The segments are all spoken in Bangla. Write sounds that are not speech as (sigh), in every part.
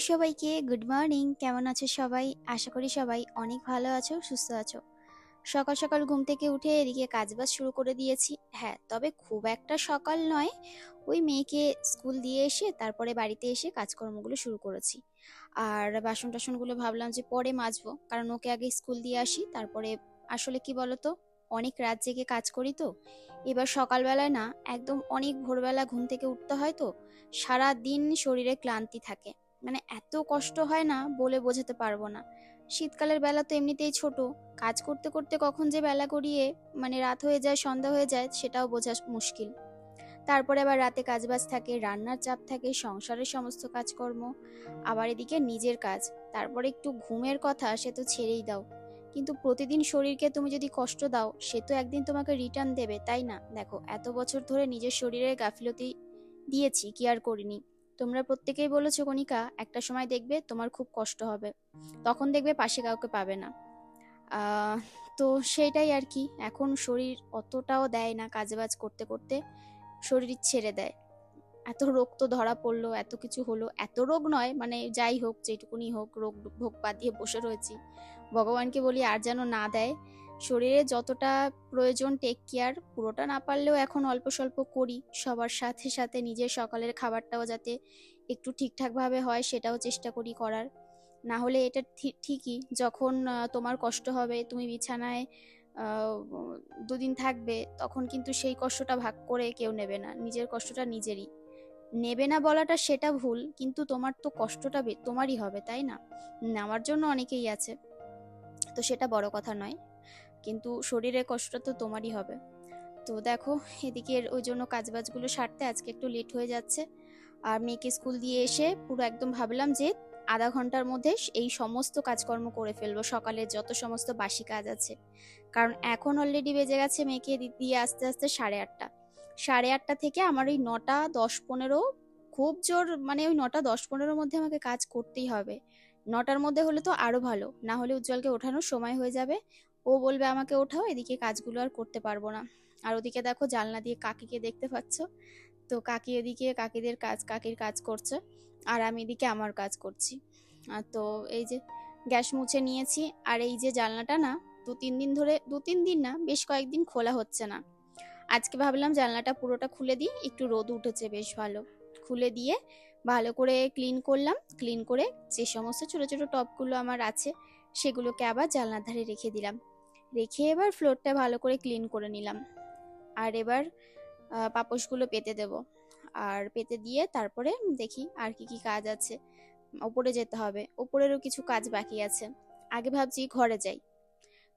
সবাইকে, গুড মর্নিং। কেমন আছো সবাই? আশা করি সবাই অনেক ভালো আছো, সুস্থ আছো। সকাল সকাল ঘুম থেকে উঠে এদিকে কাজবাজ শুরু করে দিয়েছি। হ্যাঁ তবে খুব একটা সকাল নয়। ওই মেয়েকে স্কুল দিয়ে এসে তারপরে বাড়িতে এসে কাজকর্মগুলো শুরু করেছি। আর বাসন টাসনগুলো ভাবলাম যে পরে মাজবো, কারণ ওকে আগে স্কুল দিয়ে আসি। তারপরে আসলে কি বলতো, অনেক রাত জেগে কাজ করি তো। এবার সকালবেলায় না, একদম অনেক ভোরবেলা ঘুম থেকে উঠতে হয় তো। সারা দিন শরীরে ক্লান্তি থাকে। মানে এত কষ্ট হয় না বলে বোঝাতে পারব না। শীতকালের বেলা তো এমনিতেই ছোট। কাজ করতে করতে কখন যে বেলা গড়িয়ে মানে রাত হয়ে যায়, সন্ধ্যা হয়ে যায়, সেটাও বোঝা মুশকিল। তারপরে আবার রাতে কাজবাজ থাকে, রান্নার চাপ থাকে, সংসারের সমস্ত কাজকর্ম, আবার এদিকে নিজের কাজ। তারপরে একটু ঘুমের কথা, সে তো ছেড়েই দাও। কিন্তু প্রতিদিন শরীরকে তুমি যদি কষ্ট দাও, সে তো একদিন তোমাকে রিটার্ন দেবে, তাই না? দেখো, এত বছর ধরে নিজের শরীরের গাফিলতি দিয়েছি, কি আর করিনি। তোমরা প্রত্যেকেই বলেছ, কণিকা, একটা সময় দেখবে তোমার খুব কষ্ট হবে। তখন দেখবে পাশে কাউকে পাবে না। তো সেইটাই আর কি। এখন শরীর অতটাও দেয় না কাজে বাজ করতে করতে। শরীর ছেড়ে দেয়। এত রোগ তো ধরা পড়ল, এত কিছু হলো। এত রোগ নয় মানে যাই হোক, যেটুকুনি হোক, রোগ, ভোগ বাঁধিয়ে বসে রয়েছি। ভগবানকে বলি, আর যেন না দেয় শরীরে যতটা প্রয়োজন টেক কেয়ার পুরোটা না পারলেও এখন অল্প স্বল্প করি। সবার সাথে সাথে নিজের সকালের খাবারটাও যাতে একটু ঠিকঠাকভাবে হয়, সেটাও চেষ্টা করি করার। না হলে এটা ঠিকই যখন তোমার কষ্ট হবে, তুমি বিছানায় দুদিন থাকবে, তখন কিন্তু সেই কষ্টটা ভাগ করে কেউ নেবে না। নিজের কষ্টটা নিজেরই। নেবে না বলাটা সেটা ভুল, কিন্তু তোমার তো কষ্টটা তোমারই হবে, তাই না? নেওয়ার জন্য অনেকেই আছে। তো সেটা বড় কথা নয়। কিন্তু শরীরের কষ্টটা তো তোমারই হবে। তো দেখো, এদিকে ওই জন্য কাজবাজগুলো সারতে আজকে একটু লেট হয়ে যাচ্ছে। আর মেয়েকে স্কুল দিয়ে এসে পুরো একদম ভাবলাম যে আধা ঘণ্টার মধ্যে এই সমস্ত কাজকর্ম করে ফেলব। সকালে যত সমস্ত বাসি কাজ আছে। কারণ এখন অলরেডি বেজে গেছে মেয়েকে দিয়ে আস্তে আস্তে সাড়ে আটটা। সাড়ে আটটা থেকে আমার ওই নটা দশ পনেরো খুব জোর মানে ওই নটা দশ পনেরোর মধ্যে আমাকে কাজ করতেই হবে। নটার মধ্যে হলে তো আরও ভালো। না হলে উজ্জ্বলকে ওঠানোর সময় হয়ে যাবে। ও বলবে আমাকে, ওঠাও, এদিকে কাজগুলো আর করতে পারব না। আর ওদিকে দেখো জানলা দিয়ে কাকিকে দেখতে পাচ্ছ? তো কাকি এদিকে কাকিদের কাজ, কাকির কাজ করছে, আর আমি এদিকে আমার কাজ করছি। আর তো এই যে গ্যাস মুছে নিয়েছি, আর এই যে জানলাটা না, দু তিন দিন ধরে, দু তিন দিন না, বেশ কয়েকদিন খোলা হচ্ছে না। আজকে ভাবলাম জানলাটা পুরোটা খুলে দিই, একটু রোদ উঠেছে, বেশ ভালো। খুলে দিয়ে ভালো করে ক্লিন করলাম, ক্লিন করে যে সমস্ত ছোট ছোট টপগুলো আমার আছে, সেগুলোকে আবার জানলার ধারে রেখে দিলাম। রেখে এবার ফ্লোরটা ভালো করে ক্লিন করে নিলাম। আর এবার পাপোশগুলো পেতে দেব। আর পেতে দিয়ে তারপরে দেখি আর কি কি কাজ আছে। ওপরে যেতে হবে। ওপরেরও কিছু কাজ বাকি আছে। আগে ভাবছি ঘরে যাই।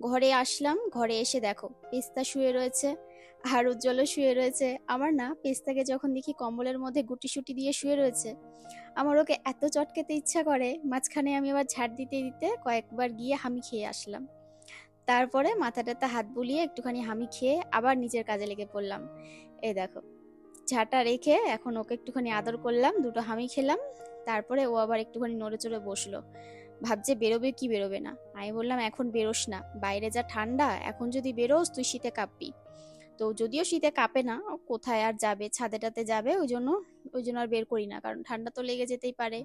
ঘরে আসলাম। ঘরে এসে দেখো, পেস্তা শুয়ে রয়েছে আর উজ্জ্বলও শুয়ে রয়েছে। আমার না পেস্তাকে যখন দেখি কম্বলের মধ্যে গুটি সুটি দিয়ে শুয়ে রয়েছে, আমার ওকে এত চটকেতে ইচ্ছা করে, মাঝখানে আমি আবার ঝাড় দিতে দিতে কয়েকবার গিয়ে হামি খেয়ে আসলাম। তারপরে মাথাটাতে হাত বুলিয়ে একটুখানি হামি খেয়ে আবার নিজের কাজে লেগে পড়লাম। এই দেখো, ঝাঁটা রেখে এখন ওকে একটুখানি আদর করলাম, দুটো হামি খেলাম, তারপরে ও আবার একটুখানি নড়ে চড়ে বসল। ভাবছে, বেরোবে কি বেরোবে না? আমি বললাম, এখন বেরোস না, বাইরে যা ঠান্ডা, এখন যদি বেরোস তুই শীতে কাঁপবি। তো যদিও শীতে কাঁপে না কোথায় আর যাবে, ছাদেটাতে যাবে, ওই জন্য ওই জন্য আর বের করি না, কারণ ঠান্ডা তো লেগে যেতেই পারে।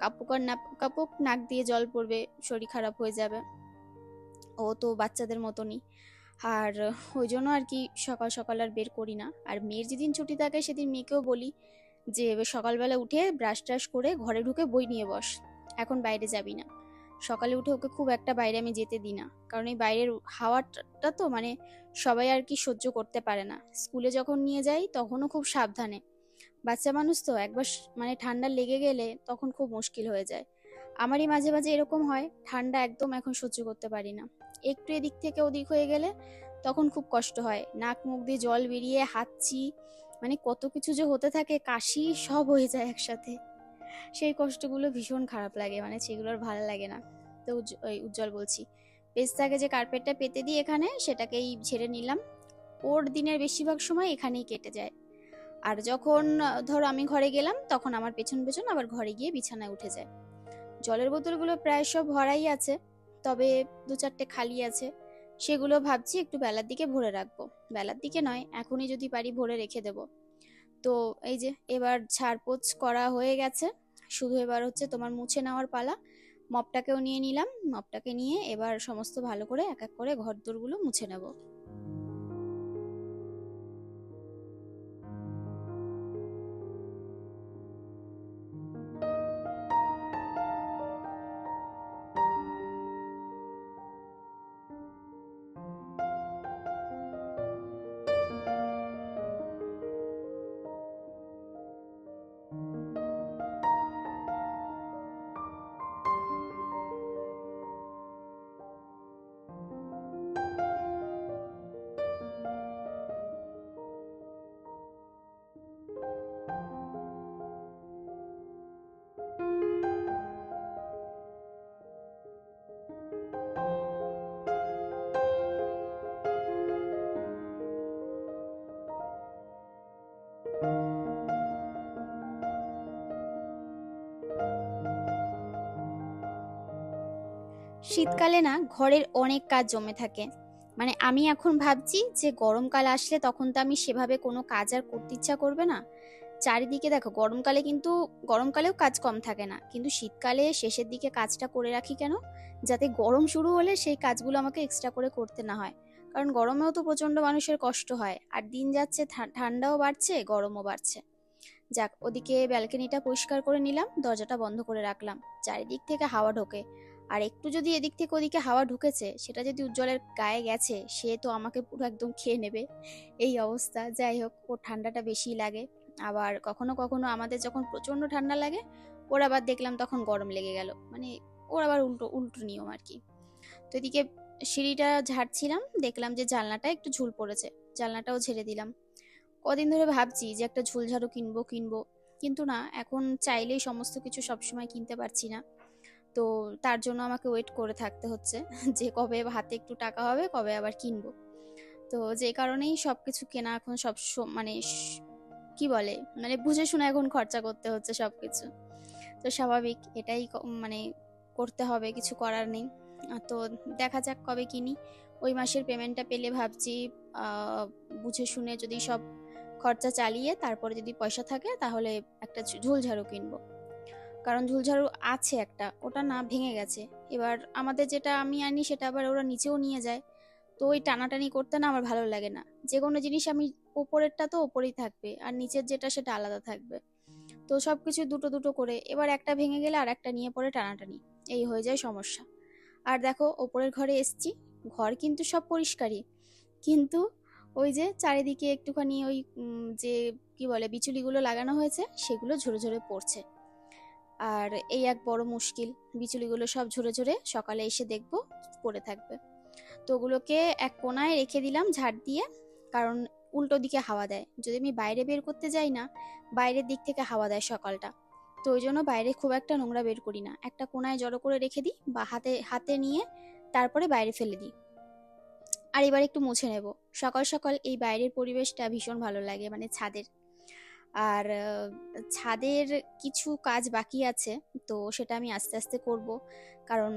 কাপুক আর না, কাপুক, নাক দিয়ে জল পড়বে, শরীর খারাপ হয়ে যাবে। ও তো বাচ্চাদের মতনই। আর ওই জন্য আর কি সকাল সকাল আর বের করি না। আর মেয়ের যেদিন ছুটি থাকে সেদিন মেয়েকেও বলি যে, সকালবেলা উঠে ব্রাশ ট্রাশ করে ঘরে ঢুকে বই নিয়ে বস। এখন বাইরে যাবি না। সকালে উঠে ওকে খুব একটা বাইরে আমি যেতে দিই না। কারণ এই বাইরের হাওয়াটা তো মানে সবাই আর কি সহ্য করতে পারে না। স্কুলে যখন নিয়ে যাই তখনও খুব সাবধানে। বাচ্চা মানুষ তো একবার মানে ঠান্ডা লেগে গেলে তখন খুব মুশকিল হয়ে যায়। আমারই মাঝে মাঝে এরকম হয়, ঠান্ডা একদম এখন সহ্য করতে পারি না। একটু এদিক থেকে ওদিক হয়ে গেলে তখন খুব কষ্ট হয়। নাক মুখ দিয়ে জল বেরিয়ে, হাঁচি মানে কত কিছু যে হতে থাকে, কাশি সব হয়ে যায় একসাথে। সেই কষ্টগুলো ভীষণ খারাপ লাগে মানে সেগুলো আর ভালো লাগে না। তো উজ্জ্বল বলছি, পেস্তাকে যে কার্পেটটা পেতে দিই এখানে, সেটাকেই ঝেড়ে নিলাম। ওর দিনের বেশিরভাগ সময় এখানেই কেটে যায়। আর যখন, ধরো আমি ঘরে গেলাম, তখন আমার পেছন পেছন আবার ঘরে গিয়ে বিছানায় উঠে যায়। জলের বোতলগুলো প্রায় সব ভরাই আছে, তবে দু চারটে খালি আছে। সেগুলো ভাবছি একটু বেলার দিকে ভরে রাখব। বেলার দিকে নয়, এখনই যদি পারি ভরে রেখে দেব। তো এই যে, এবার ঝাড়পোছ করা হয়ে গেছে। শুধু এবার হচ্ছে তোমার মুছে নেওয়ার পালা। মপটাকেও নিয়ে নিলাম। মপটাকে নিয়ে এবার সমস্ত ভালো করে এক এক করে ঘর দোরগুলো মুছে নেব। শীতকালে না ঘরের অনেক কাজ জমে থাকে। মানে আমি এখন ভাবছি যে গরমকাল আসলে তখন তো আমি সেভাবে কোনো কাজ আর করতে ইচ্ছা করবে না। চারিদিকে দেখো গরমকালে কিন্তু, গরমকালেও কাজ কম থাকে না। কিন্তু শীতকালে শেষের দিকে কাজটা করে রাখি কেন? যাতে গরম শুরু হলে সেই কাজগুলো আমাকে এক্সট্রা করে করতে না হয়। কারণ গরমেও তো প্রচণ্ড মানুষের কষ্ট হয়। আর দিন যাচ্ছে ঠান্ডাও বাড়ছে, গরমও বাড়ছে। যাক, ওদিকে ব্যালকনিটা পরিষ্কার করে নিলাম, দরজাটা বন্ধ করে রাখলাম। চারিদিক থেকে হাওয়া ঢোকে। আর একটু যদি এদিক থেকে ওদিকে হাওয়া ঢুকেছে, সেটা যদি উজ্জ্বলের গায়ে গেছে, সে তো আমাকে পুরো একদম খেয়ে নেবে। এই অবস্থা, যাই হোক, ওর ঠান্ডাটা বেশি লাগে। আবার কখনো কখনো আমাদের যখন প্রচণ্ড ঠান্ডা লাগে, ওর আবার দেখলাম তখন গরম লেগে গেল। মানে ওর আবার উল্টো উল্টো নিয়ম আর কি। তো এদিকে সিঁড়িটা ঝাড়ছিলাম, দেখলাম যে জানলাটা একটু ঝুল পড়েছে। জানলাটাও ঝেড়ে দিলাম। কদিন ধরে ভাবছি যে একটা ঝুলঝাড়ু কিনবো কিনবো। কিন্তু না, এখন চাইলেই সমস্ত কিছু সবসময় কিনতে পারছি না। তো তার জন্য আমাকে ওয়েট করে থাকতে হচ্ছে। (laughs) যে কবে হাতে একটু টাকা হবে, কবে আবার কিনবো। তো যে কারণেই সব কিছু কেনা এখন সব মানে কি বলে? মানে বুঝে শুনে এখন খরচা করতে হচ্ছে সব কিছু তো স্বাভাবিক এটাই মানে করতে হবে, কিছু করার নেই। তো দেখা যাক কবে কিনি। ওই মাসের পেমেন্টটা পেলে ভাবছি বুঝে শুনে যদি সব খরচা চালিয়ে তারপরে যদি পয়সা থাকে তাহলে একটা ঝুলঝাড়ু কিনবো। কারণ ঝুলঝাড়ু আছে একটা, ওটা না ভেঙে গেছে। এবার আমাদের যেটা আমি আনি, সেটা আবার ওরা নিচেও নিয়ে যায়। তো ওই টানাটানি করতে না আমার ভালো লাগে না। যে কোনো জিনিস আমি ওপরেরটা তো ওপরেই থাকবে, আর নিচের যেটা সেটা আলাদা থাকবে। তো সব কিছু দুটো দুটো করে, এবার একটা ভেঙে গেলে আর একটা নিয়ে পরে টানাটানি। এই হয়ে যায় সমস্যা। আর দেখো, ওপরের ঘরে এসছি, ঘর কিন্তু সব পরিষ্কারই। কিন্তু ওই যে চারিদিকে একটুখানি ওই যে, কি বলে, বিচুলিগুলো লাগানো হয়েছে, সেগুলো ঝরে ঝরে পড়ছে। আর এই এক বড় মুশকিল, বিচুলিগুলো সব ঝরে ঝরে সকালে এসে দেখব পড়ে থাকবে। তো ওগুলোকে এক কোনায় রেখে দিলাম ঝাড় দিয়ে, কারণ উল্টো দিকে হাওয়া দেয়। যদি আমি বাইরে বের করতে যাই না, বাইরের দিক থেকে হাওয়া দেয় সকালটা। তো ওই জন্য বাইরে খুব একটা নোংরা বের করি না। একটা কোনায় জড়ো করে রেখে দিই বা হাতে হাতে নিয়ে তারপরে বাইরে ফেলে দিই। আর এবার একটু মুছে নেব। সকাল সকাল এই বাইরের পরিবেশটা ভীষণ ভালো লাগে মানে ছাদের আর ছাদের কিছু কাজ বাকি আছে, তো সেটা আমি আস্তে আস্তে করব। কারণ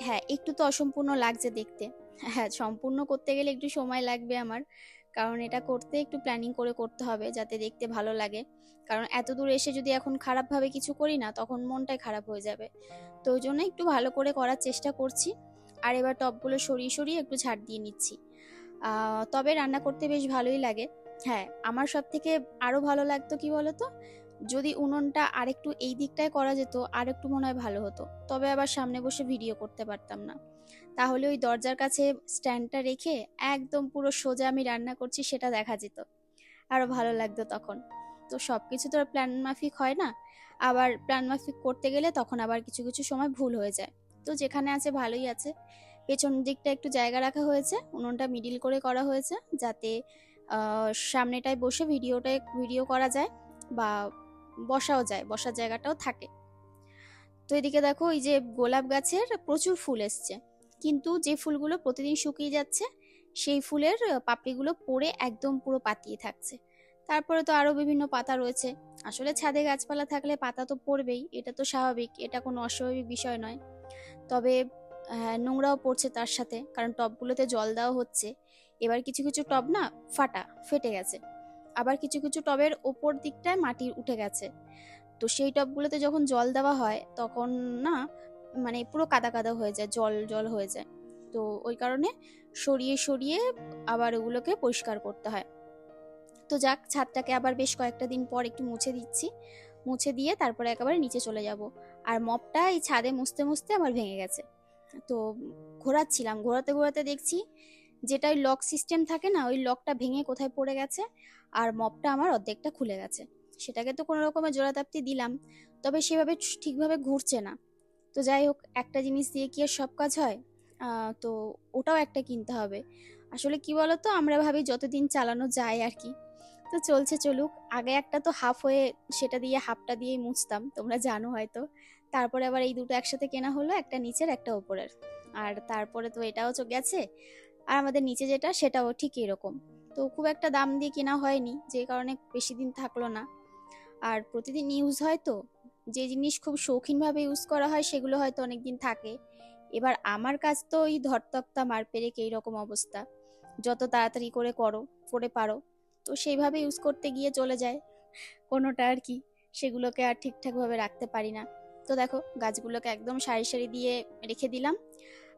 হ্যাঁ একটু তো অসম্পূর্ণ লাগছে দেখতে। হ্যাঁ সম্পূর্ণ করতে গেলে একটু সময় লাগবে আমার। কারণ এটা করতে একটু প্ল্যানিং করে করতে হবে যাতে দেখতে ভালো লাগে। কারণ এত দূর এসে যদি এখন খারাপভাবে কিছু করি না, তখন মনটাই খারাপ হয়ে যাবে। তো ওই জন্য একটু ভালো করে করার চেষ্টা করছি। আর এবার টপগুলো সরিয়ে সরিয়ে একটু ঝাড় দিয়ে নিচ্ছি। তবে রান্না করতে বেশ ভালোই লাগে। হ্যাঁ আমার সব থেকে আরও ভালো লাগতো কি বলতো? যদি উনুনটা আরেকটু এই দিকটায় করা যেত আর একটু মনে হয় ভালো হতো। তবে আবার সামনে বসে ভিডিও করতে পারতাম না। তাহলে ওই দরজার কাছে স্ট্যান্ডটা রেখে একদম পুরো সোজা আমি রান্না করছি, সেটা দেখা যেত। আরও ভালো লাগতো তখন। তো সবকিছু তো আর প্ল্যান মাফিক হয় না। আবার প্ল্যান মাফিক করতে গেলে তখন আবার কিছু কিছু সময় ভুল হয়ে যায়। তো যেখানে আছে ভালোই আছে। পেছন দিকটা একটু জায়গা রাখা হয়েছে। উনুনটা মিডিল করে করা হয়েছে, যাতে সামনেটায় বসে ভিডিওটা ভিডিও করা যায় বা বসাও যায় বসার জায়গাটাও থাকে। তো এদিকে দেখো এই যে গোলাপ গাছের প্রচুর ফুল এসছে। কিন্তু যে ফুলগুলো প্রতিদিন শুকিয়ে যাচ্ছে সেই ফুলের পাপড়িগুলো পড়ে একদম পুরো পাতিয়ে থাকছে। তারপরে তো আরও বিভিন্ন পাতা রয়েছে। আসলে ছাদে গাছপালা থাকলে পাতা তো পড়বেই এটা তো স্বাভাবিক এটা কোনো অস্বাভাবিক বিষয় নয়। তবে হ্যাঁ, নোংরাও পড়ছে তার সাথে কারণ টবগুলোতে জল দেওয়া হচ্ছে। এবার কিছু কিছু টব না ফাটা, ফেটে গেছে। আবার কিছু কিছু টবের ওপর দিকটায় মাটি উঠে গেছে। তো সেই টবগুলোতে যখন জল দেওয়া হয়, তখন না মানে পুরো কাদা কাদা হয়ে যায়, জল জল হয়ে যায়। তো ওই কারণে সরিয়ে সরিয়ে আবার ওগুলোকে পরিষ্কার করতে হয়। তো যাক, ছাদটাকে আবার বেশ কয়েকটা দিন পর একটু মুছে দিচ্ছি। মুছে দিয়ে তারপরে একেবারে নিচে চলে যাব। আর মপটা এই ছাদে মুছতে মুছতে আমার ভেঙে গেছে। তো ঘোরাচ্ছিলাম। ঘোরাতে ঘোরাতে দেখছি যেটা ওই লক সিস্টেম থাকে না, ওই লকটা ভেঙে কোথায় পড়ে গেছে আর মপটা আমার অর্ধেকটা খুলে গেছে। সেটাকে তো কোনো রকমের জোড়াতাপ্তি দিলাম, তবে সেভাবে ঠিকভাবে ঘুরছে না। তো যাই হোক, একটা জিনিস দিয়ে কি আর সব কাজ হয়? তো ওটাও একটা কিনতে হবে। আসলে কি বলতো, আমরা ভাবি যতদিন চালানো যায় আর কি। তো চলছে চলুক, আগে একটা তো হাফ হয়ে সেটা দিয়ে হাফটা দিয়েই মুছতাম, তোমরা জানো হয়তো। তারপরে আবার এই দুটো একসাথে কেনা হলো, একটা নিচের, একটা ওপরের আর তারপরে তো এটাও গেছে। আর আমাদের নিচে যেটা, সেটাও ঠিক এরকম। তো খুব একটা দাম দিয়ে কেনা হয়নি, যে কারণে বেশি দিন থাকল না। আর প্রতিদিন ইউজ হয় তো, যে জিনিস খুব শৌখিনভাবে ইউজ করা হয়, সেগুলো হয়তো অনেক দিন থাকে। এবার আমার কাজ তো ওই ধরতক্তা মার পেরেক এইরকম অবস্থা। যত তাড়াতাড়ি করে করো, করে পারো। তো সেইভাবে ইউজ করতে গিয়ে চলে যায়। কোনোটা আর কি, সেগুলোকে আর ঠিকঠাকভাবে রাখতে পারি না। তো দেখো, গাছগুলোকে একদম সারি সারি দিয়ে রেখে দিলাম।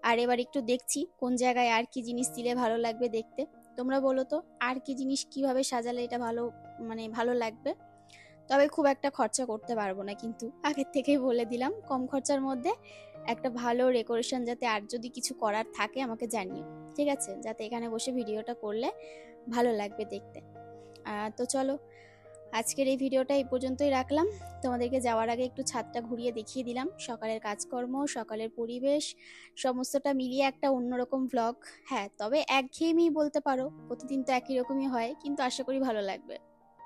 আর এবার একটু দেখছি কোন জায়গায় আর কি জিনিস দিলে ভালো লাগবে দেখতে। তোমরা বলো তো, আর কি জিনিস কীভাবে সাজালে এটা ভালো মানে ভালো লাগবে? তবে খুব একটা খরচা করতে পারব না কিন্তু। আগের থেকেই বলে দিলাম, কম খরচার মধ্যে একটা ভালো ডেকোরেশন যাতে আর যদি কিছু করার থাকে আমাকে জানিও, ঠিক আছে? যাতে এখানে বসে ভিডিওটা করলে ভালো লাগবে দেখতে। তো চলো আজকের এই ভিডিওটা এই পর্যন্তই রাখলাম। তোমাদেরকে যাওয়ার আগে একটু ছাদটা ঘুরিয়ে দেখিয়ে দিলাম। সকালের কাজকর্ম, সকালের পরিবেশ, সমস্তটা মিলিয়ে একটা অন্যরকম ভ্লগ হ্যাঁ তবে একঘেয়েমি বলতে পারো, প্রতিদিন তো একই রকমই হয়, কিন্তু আশা করি ভালো লাগবে।